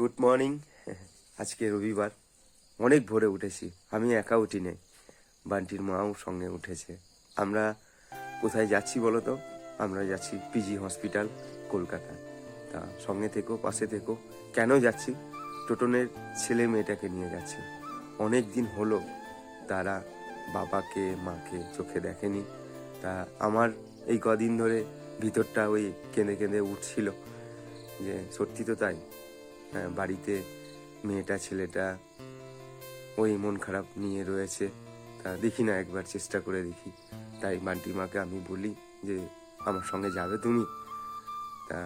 Good morning আজকে রবিবার। অনেক ভোরে উঠেছি। আমি একা উঠি নেই বান্টির মাও সঙ্গে উঠেছে। আমরা কোথায় যাচ্ছি বলো তো আমরা যাচ্ছি পিজি হসপিটাল কলকাতা। তা সঙ্গে থেকো, পাশে থেকো। কেন যাচ্ছি? টোটনের ছেলে মেয়েটাকে নিয়ে যাচ্ছি। অনেক দিন হলো তারা বাবাকে, মাকে চোখে দেখেনি। তা আমার এই কদিন ধরে ভিতরটা ওই কেঁদে কেঁদে উঠছিল। যে সত্যি তো তাই। বাড়িতে মেয়েটা, ছেলেটা, ওই মন খারাপ নিয়ে রয়েছে। তা দেখি না, একবার চেষ্টা করে দেখি। তাই বান্টি মাকে আমি বলি যে, আমার সঙ্গে যাবে তুমি? তা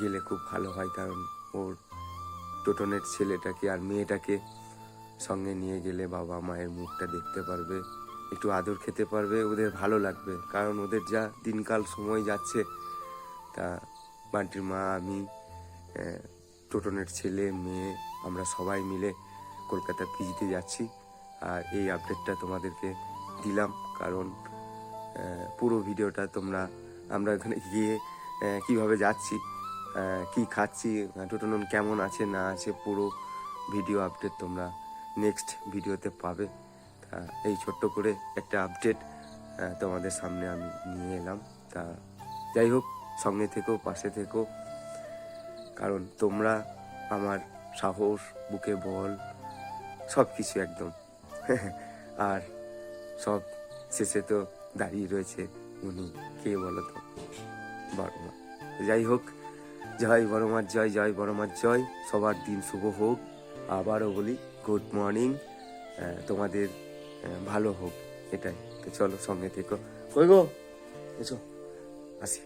গেলে খুব ভালো হয়, কারণ ওর টোটনের ছেলেটাকে আর মেয়েটাকে সঙ্গে নিয়ে গেলে বাবা মায়ের মুখটা দেখতে পারবে, একটু আদর খেতে পারবে, ওদের ভালো লাগবে। কারণ ওদের যা দিনকাল সময় যাচ্ছে, তা বান্টির মা আমি টোটনের ছেলে, মেয়ে, আমরা সবাই মিলে কলকাতা পিজিতে যাচ্ছি। আর এই আপডেটটা তোমাদেরকে দিলাম কারণ পুরো ভিডিওটা তোমরা, আমরা ওখানে গিয়ে কীভাবে যাচ্ছি কি খাচ্ছি, টোটনন কেমন আছে, না আছে, পুরো ভিডিও আপডেট তোমরা নেক্সট ভিডিওতে পাবে। তা এই ছোট্ট করে একটা আপডেট তোমাদের সামনে আমি নিয়ে এলাম। তা যাই হোক, সঙ্গে থেকো, পাশে থেকো। কারণ তোমরা আমার সাহস, বুকে বল সব কিছু একদম। আর সব শেষে তো দাঁড়িয়ে রয়েছে উনি। কে বলো তো? বড় মা যাই হোক, জয় বড় মার জয় জয় বড় মার জয়। সবার দিন শুভ হোক। আবারও বলি গুড মর্নিং তোমাদের ভালো হোক। এটাই। তো চলো সঙ্গে থেকো। কই গো? এসো। আসি।